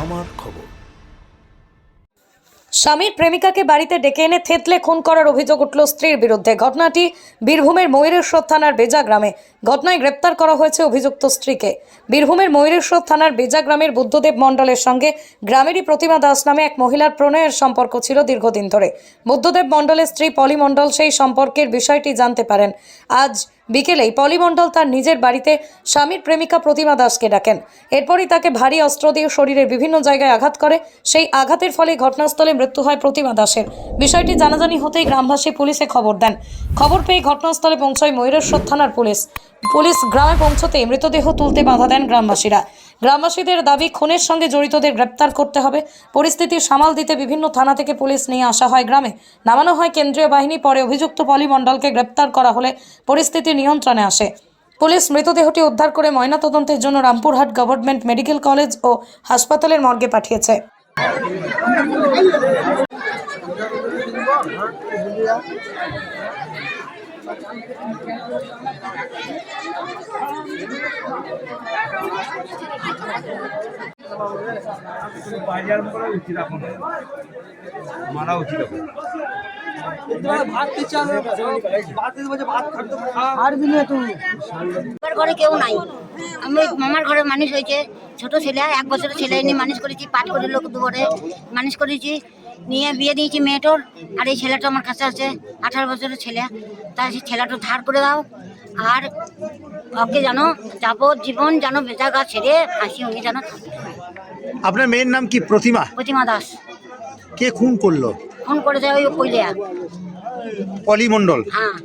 আমার খবর। স্বামীর প্রেমিকাকে বাড়িতে ডেকে এনে থেতলে খুন করার অভিযোগ উঠল স্ত্রীর বিরুদ্ধে। ঘটনাটি বীরভূমের ময়ূরেশ্বর থানার বেজা গ্রামে। ঘটনায় গ্রেপ্তার করা হয়েছে অভিযুক্ত স্ত্রীকে। বীরভূমের ময়ূরেশ্বর থানার বেজা গ্রামের বুদ্ধদেব মণ্ডলের সঙ্গে গ্রামেরই প্রতিমা দাস নামে এক মহিলার প্রণয়ের সম্পর্ক ছিল দীর্ঘদিন ধরে। বুদ্ধদেব মণ্ডলের স্ত্রী পলি মণ্ডল সেই সম্পর্কের বিষয়টি জানতে পারেন। আজ বিকেলেই পলিমণ্ডল তার নিজের বাড়িতে স্বামীর প্রেমিকা প্রতিমা দাসকে ডাকেন। এরপরই তাকে ভারী অস্ত্র দিয়ে শরীরের বিভিন্ন জায়গায় আঘাত করে। সেই আঘাতের ফলে ঘটনাস্থলে মৃত্যু হয় প্রতিমা দাসের। বিষয়টি জানাজানি হতেই গ্রামবাসী পুলিশে খবর দেন। খবর পেয়ে ঘটনাস্থলে পৌঁছয় ময়ূরেশ্বর থানার পুলিশ। পুলিশ গ্রামে পৌঁছতে মৃতদেহ তুলতে বাধা দেন গ্রামবাসীরা। গ্রামবাসীদের দাবি, খুনের সঙ্গে জড়িতদের গ্রেপ্তার করতে হবে। পরিস্থিতি সামাল দিতে বিভিন্ন থানা থেকে পুলিশ নিয়ে আসা হয় গ্রামে। নামানো হয় কেন্দ্রীয় বাহিনী, পরে অভিযুক্ত পলি মণ্ডলকে গ্রেপ্তার করা হলে পরিস্থিতি নিয়ন্ত্রণে আসে। পুলিশ মৃতদেহটি উদ্ধার করে ময়নাতদন্তের জন্য রামপুরহাট গভর্নমেন্ট মেডিকেল কলেজ ও হাসপাতালের মর্গে পাঠিয়েছে। ঘরে কেউ নাই। আমি মামার ঘরে মানুষ হয়েছে, ছোট ছেলে, এক বছরের ছেলে নিয়ে মানুষ করেছি পাট করে লোক দুয়ারে, মানুষ করেছি, নিয়ে বিয়ে দিয়েছি মেয়েটোর, আর এই ছেলেটা আমার কাছে আছে, আঠারো বছরের ছেলে। তা সেই ছেলেটা ধার করে দাও, আর ওকে জানো যাবত জীবন যেন বেজা গা ছেড়ে হাসি উনি যেন থাকে আপনার মেয়ের নাম কি? প্রতিমা? প্রতিমা দাস। কে খুন করল? ফোন করে দেয় ওই কইলিয়া। পলি মণ্ডল হ্যাঁ।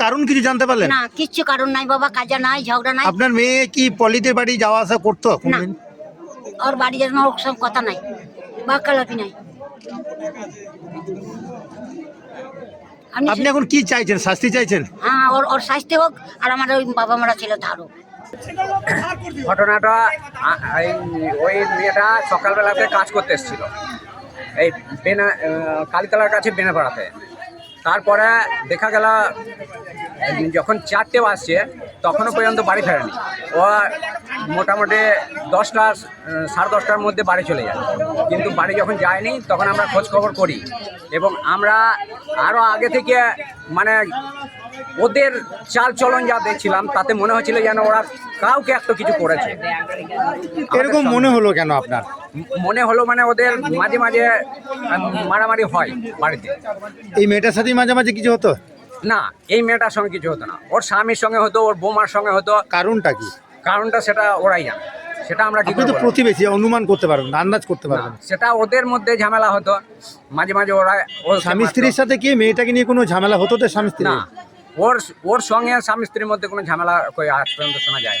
কারণ কিছু জানতে পারলেন? না কিচ্ছু কারণ নাই বাবা কাজা নাই ঝগড়া নাই। আপনার মেয়ে কি পলিদের বাড়ি যাওয়া আসা করতো কোনদিন? ওর বাড়ি যেন ওর সব কথা নাই বাক্যালাপি নাই। আপনি এখন কি চাইছেন? শাস্তি চাইছেন? হ্যাঁ ওর ওর শাস্তি হোক আর আমার ওই বাবা মারা ছিল তারও। ঘটনাটা ওই মেয়েটা সকালবেলাতে কাজ করতে এসেছিল। এই বেনা কালীতলার কাছে বেনাপাড়াতে। তারপরে দেখা গেল, যখন চারটে বাজছে, তখনও পর্যন্ত বাড়ি ফেরেনি। ও মোটামুটি দশটা সাড়ে দশটার মধ্যে বাড়ি চলে যায়। কিন্তু বাড়ি যখন যায়নি, তখন আমরা খোঁজ খবর করি। এবং আমরা আরও আগে থেকে মানে ওদের চাল চলন যা দেখছিলাম তাতে মনে হচ্ছিল যেন ওরা কাউকে একটা কিছু করেছে। এরকম মনে হলো কেন আপনার? মনে হলো মানে ওদের মাঝে মাঝে মারামারি হয় বাড়িতে। এই মেয়েটার সাথে মাঝে মাঝে কিছু হতো? না এই মেয়েটার সঙ্গে কিছু হতো না। ওর স্বামীর সঙ্গে হতো ওর বৌমার সঙ্গে হতো। কারণটা কি? কারণটা সেটা ওরাই জানে। সেটা আমরা কি আপনি করে তো বলব? প্রতিবেশী অনুমান করতে পারবেন না, আন্দাজ করতে পারবেন না, সেটা ওদের মধ্যে ঝামেলা হতো। মাঝে মাঝে ওরা ওর স্বামী স্ত্রীর সাথে কি মেয়েটাকে নিয়ে কোনো ঝামেলা হতো তো স্বামী স্ত্রী না ওর ওর সঙ্গে স্বামী স্ত্রীর মধ্যে কোনো ঝামেলা আজ পর্যন্ত শোনা যায়।